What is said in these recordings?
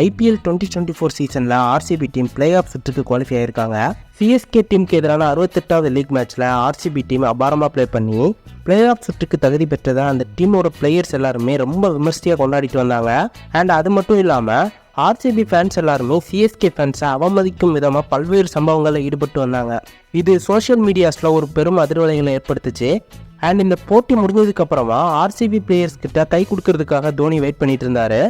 IPL twenty twenty four சீசனில் RCB team play off சுற்றுக்கு qualify ஆயிருக்காங்க. சிஎஸ்கே டீமுக்கு எதிரான அறுபத்தெட்டாவது லீக் மேட்ச்சில் ஆர்சிபி டீம் அபாரமாக ப்ளே பண்ணி பிளே ஆஃப் சுற்றுக்கு தகுதி பெற்றதை அந்த டீமோட பிளேயர்ஸ் எல்லாருமே ரொம்ப விமர்சையாக கொண்டாடிட்டு வந்தாங்க. அண்ட் அது மட்டும் இல்லாமல் ஆர்சிபி ஃபேன்ஸ் எல்லாருமே சிஎஸ்கே ஃபேன்ஸை அவமதிக்கும் விதமாக பல்வேறு சம்பவங்களில் ஈடுபட்டு வந்தாங்க. இது சோஷியல் மீடியாஸில் ஒரு பெரும் அதிர்வலைகளை ஏற்படுத்துச்சு. அண்ட் இந்த போட்டி முடிஞ்சதுக்கு அப்புறமா ஆர்சிபி பிளேயர்ஸ் கிட்ட கை கொடுக்கறதுக்காக தோனி வெயிட் பண்ணிட்டு இருந்தாரு.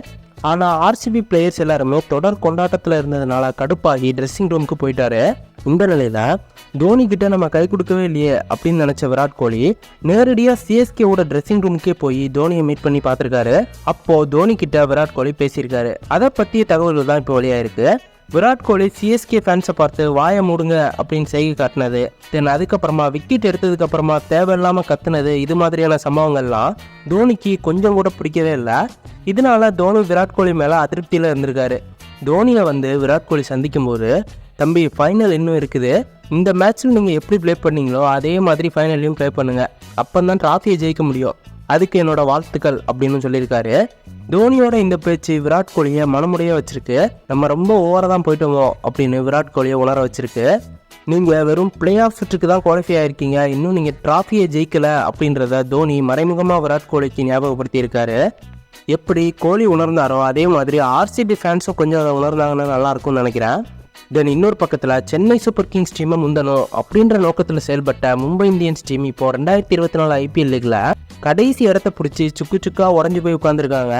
ஆனால் ஆர்சிபி பிளேயர்ஸ் எல்லாருமே தொடர் கொண்டாட்டத்தில் இருந்ததுனால கடுப்பாகி ட்ரெஸ்ஸிங் ரூமுக்கு போயிட்டாரு. இந்த நிலையில் தோனி கிட்ட நம்ம கை கொடுக்கவே இல்லையே அப்படின்னு நினச்ச விராட் கோலி நேரடியாக சிஎஸ்கேவோட ட்ரெஸ்ஸிங் ரூமுக்கே போய் தோனியை மீட் பண்ணி பார்த்துருக்காரு. அப்போது தோனி கிட்ட விராட் கோலி பேசியிருக்காரு. அதை பற்றிய தகவல்கள் தான் இப்போ வெளியாயிருக்கு. விராட் கோலி சிஎஸ்கே ஃபேன்ஸை பார்த்து வாயை மூடுங்க அப்படின்னு செய்கை காட்டினது. தென் அதுக்கப்புறமா விக்கெட் எடுத்ததுக்கப்புறமா தேவையில்லாமல் கத்துனது இது மாதிரியான சம்பவங்கள்லாம் தோனிக்கு கொஞ்சம் கூட பிடிக்கவே இல்லை. இதனால தோனி விராட் கோலி மேலே அதிருப்தியில் இருந்திருக்காரு. தோனியை வந்து விராட் கோலி சந்திக்கும் போது தம்பி ஃபைனல் இன்னும் இருக்குது. இந்த மேட்ச்சில் நீங்கள் எப்படி ப்ளே பண்ணீங்களோ அதே மாதிரி ஃபைனல்லையும் ப்ளே பண்ணுங்கள் அப்போ தான் ட்ராஃபியை ஜெயிக்க முடியும். அதுக்கு என்னோட வாழ்த்துக்கள் அப்படின்னு சொல்லியிருக்காரு. தோனியோட இந்த பேச்சு விராட் கோலியை மனமுடைய வச்சிருக்கு. நம்ம ரொம்ப ஓவராக தான் போயிட்டோமோ அப்படின்னு விராட் கோலியை உணர வச்சிருக்கு. நீங்கள் வெறும் பிளே ஆஃப் சுற்றுக்கு தான் குவாலிஃபை ஆயிருக்கீங்க. இன்னும் நீங்கள் ட்ராஃபியை ஜெயிக்கலை அப்படின்றத தோனி மறைமுகமாக விராட் கோலிக்கு ஞாபகப்படுத்தியிருக்காரு. எப்படி கோலி உணர்ந்தாரோ அதே மாதிரி ஆர்சிபி ஃபேன்ஸும் கொஞ்சம் அதை உணர்ந்தாங்கன்னா நல்லா இருக்கும்னு நினைக்கிறேன். தென் இன்னொரு பக்கத்தில் சென்னை சூப்பர் கிங்ஸ் டீமை முந்தணும் அப்படின்ற நோக்கத்தில் செயல்பட்ட மும்பை இந்தியன்ஸ் டீம் இப்போ ரெண்டாயிரத்தி இருபத்தி நாலு ஐபிஎல் லீக்ல கடைசி இடத்த பிடிச்சி சுக்கு சுக்கா உடஞ்சி போய் உட்காந்துருக்காங்க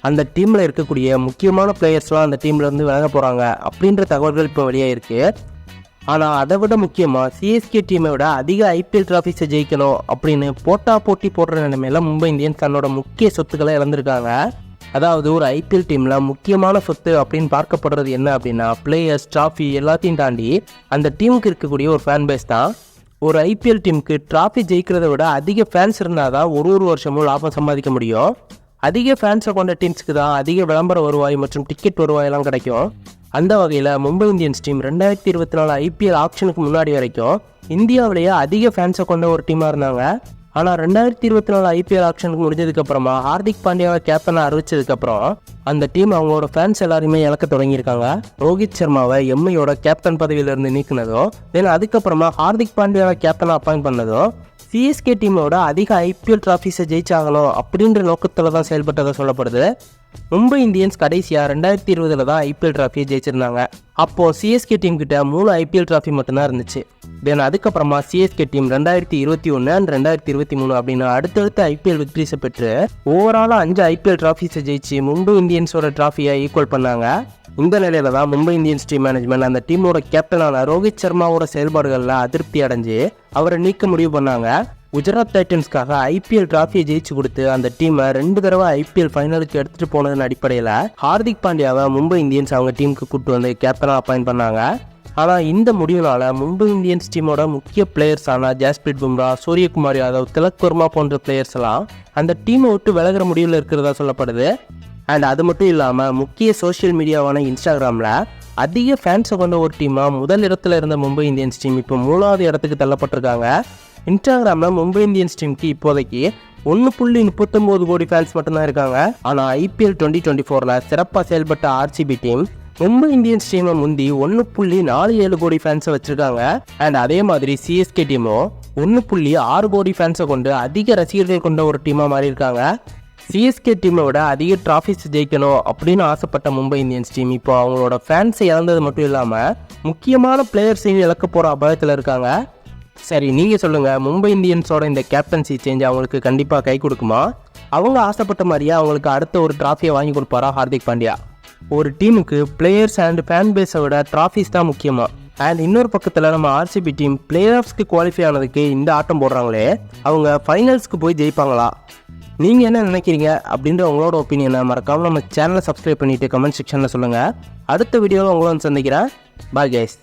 அந்த டீமில் இருக்கக்கூடிய முக்கியமான பிளேயர்ஸ்லாம் அந்த டீம்லேருந்து விலக போகிறாங்க அப்படின்ற தகவல்கள் இப்போ வெளியாயிருக்கு ஆனால் அதை விட முக்கியமாக சிஎஸ்கே டீமை விட அதிக ஐபிஎல் டிராஃபிஸை ஜெயிக்கணும் அப்படின்னு போட்டா போட்டி போடுற நிலைமையில மும்பை இந்தியன்ஸ் தன்னோட முக்கிய சொத்துக்களை இழந்திருக்காங்க. அதாவது ஒரு ஐபிஎல் டீமில் முக்கியமான சொத்து அப்படின்னு பார்க்கப்படுறது என்ன அப்படின்னா பிளேயர்ஸ் ட்ராஃபி எல்லாத்தையும் தாண்டி அந்த டீமுக்கு இருக்கக்கூடிய ஒரு ஃபேன் பேஸ் தான் ஒரு ஐபிஎல் டீமுக்கு ட்ராஃபி ஜெயிக்கிறத விட அதிக ஃபேன்ஸ் இருந்தால் தான் ஒரு ஒரு வருஷமும் லாபம் சம்பாதிக்க முடியும். அதிக ஃபேன்ஸை கொண்ட டீம்ஸ்க்கு தான் அதிக விளம்பர வருவாய் மற்றும் டிக்கெட் வருவாயெல்லாம் கிடைக்கும். அந்த வகையில் மும்பை இந்தியன்ஸ் டீம் ரெண்டாயிரத்தி இருபத்தி நாலு ஐபிஎல் ஆப்ஷனுக்கு முன்னாடி வரைக்கும் இந்தியாவிலேயே அதிக ஃபேன்ஸை கொண்ட ஒரு டீமாக இருந்தாங்க. ஆனால் ரெண்டாயிரத்தி இருபத்தி நாலு ஐபிஎல் ஆக்ஷனுக்கு முடிஞ்சதுக்கப்புறமா ஹார்திக் பாண்டியாவை கேப்டனாக அறிவிச்சதுக்கப்புறம் அந்த டீம் அவங்களோட ஃபேன்ஸ் எல்லாருமே இழக்க தொடங்கியிருக்காங்க. ரோஹித் சர்மாவை எம்ஐயோட கேப்டன் பதவியிலிருந்து நீக்கினதும் தென் அதுக்கப்புறமா ஹார்திக் பாண்டியாவை கேப்டனாக அப்பாயிண்ட் பண்ணதும் சிஎஸ்கே டீமோட அதிக ஐபிஎல் ட்ராஃபிஸை ஜெயிச்சாகணும் அப்படின்ற நோக்கத்தில் தான் செயல்பட்டதாக சொல்லப்படுது. மும்பை இந்தியன்ஸ் கடைசியாக ரெண்டாயிரத்தி இருபதில் தான் ஐபிஎல் ட்ராஃபி ஜெயிச்சிருந்தாங்க. அப்போது சிஎஸ்கே டீம் கிட்ட மூணு ஐபிஎல் ட்ராஃபி மட்டும்தான் இருந்துச்சு. தென் அதுக்கப்புறமா சிஎஸ்கே டீம் ரெண்டாயிரத்தி இருபத்தி ஒன்று அண்ட் ரெண்டாயிரத்தி இருபத்தி மூணு அப்படின்னு அடுத்தடுத்த ஐபிஎல் விக்ட்ரிஸை பெற்று ஓவராலாக அஞ்சு ஐபிஎல் ட்ராஃபிஸை ஜெயிச்சு மும்பை இந்தியன்ஸோட ட்ராஃபியை ஈக்குவல் பண்ணாங்க. இந்த நிலையில தான் மும்பை இந்தியன்ஸ் டீம் மேனேஜ்மெண்ட் அந்த டீமோட கேப்டனான ரோஹித் சர்மாவோட செயல்பாடுகளில் அதிருப்தி அடைஞ்சு அவரை நீக்க முடிவு பண்ணாங்க. குஜராத் டைட்டன்ஸ்க்காக ஐபிஎல் டிராஃபியை ஜெயிச்சு கொடுத்து அந்த டீமை ரெண்டு தடவை ஐபிஎல் ஃபைனலுக்கு எடுத்துட்டு போனதன் அடிப்படையில் ஹார்திக் பாண்டியாவை மும்பை இந்தியன்ஸ் அவங்க டீமுக்கு கூப்பிட்டு வந்து கேப்டனாக அப்பாயிண்ட் பண்ணாங்க. ஆனால் இந்த முடிவுனால மும்பை இந்தியன்ஸ் டீமோட முக்கிய பிளேயர்ஸான ஜாஸ்பிரிட் பும்ரா சூரியகுமார் யாதவ் திலக் வர்மா போன்ற பிளேயர்ஸ் எல்லாம் அந்த டீமை விட்டு விலகிற முடிவில் இருக்கிறதா சொல்லப்படுது. அண்ட் அது மட்டும் இல்லாமல் முக்கிய சோஷியல் மீடியாவான இன்ஸ்டாகிராமில் அதிக ஃபேன்ஸை கொண்ட ஒரு டீமாக முதல் இடத்துல இருந்த மும்பை இந்தியன்ஸ் டீம் இப்போ மூணாவது இடத்துக்கு தள்ளப்பட்டிருக்காங்க. இன்ஸ்டாகிராமில் மும்பை இந்தியன்ஸ் டீமுக்கு இப்போதைக்கு ஒன்று புள்ளி முப்பத்தொம்போது கோடி ஃபேன்ஸ் மட்டும்தான் இருக்காங்க. ஆனால் ஐபிஎல் டுவெண்ட்டி டுவெண்ட்டி ஃபோரில் சிறப்பாக செயல்பட்ட ஆர்சிபி டீம் மும்பை இந்தியன்ஸ் டீமை முந்தி ஒன்று புள்ளி நாலு ஏழு கோடி ஃபேன்ஸை வச்சுருக்காங்க. அண்ட் அதே மாதிரி சிஎஸ்கே டீமும் ஒன்று புள்ளி ஆறு கோடி ஃபேன்ஸை கொண்டு அதிக ரசிகர்கள் கொண்ட ஒரு டீமாக மாறி இருக்காங்க சிஎஸ்கே டீமை விட அதிக டிராஃபிஸ் ஜெயிக்கணும் அப்படின்னு ஆசைப்பட்ட மும்பை இந்தியன்ஸ் டீம் இப்போ அவங்களோட ஃபேன்ஸை இழந்தது மட்டும் இல்லாமல் முக்கியமான பிளேயர்ஸையும் இழக்க போகிற அபாயத்தில் இருக்காங்க. சரி நீங்கள் சொல்லுங்கள் மும்பை இந்தியன்ஸோட இந்த கேப்டன்சி சேஞ்ச் அவங்களுக்கு கண்டிப்பாக கை கொடுக்குமா? அவங்க ஆசைப்பட்ட மாதிரியே அவங்களுக்கு அடுத்த ஒரு ட்ராஃபியை வாங்கி கொடுப்பாரா ஹார்திக் பாண்டியா? ஒரு டீமுக்கு பிளேயர்ஸ் அண்ட் ஃபேன் பேஸை விட ட்ராஃபிஸ் தான் முக்கியமாக அண்ட் இன்னொரு பக்கத்தில் நம்ம ஆர்சிபி டீம் பிளேயர் ஆஃப்ஸ்க்கு குவாலிஃபை ஆனதுக்கு இந்த ஆட்டம் போடுறாங்களே அவங்க ஃபைனல்ஸ்க்கு போய் ஜெயிப்பாங்களா? நீங்கள் என்ன நினைக்கிறீங்க? அப்படின்ற உங்களோட ஒப்பீனியனை மறக்காமல் நம்ம சேனலை சப்ஸ்கிரைப் பண்ணிவிட்டு கமெண்ட் செக்ஷனில் சொல்லுங்கள் அடுத்த வீடியோவில் உங்களை வந்து சந்திக்கிறேன். Bye guys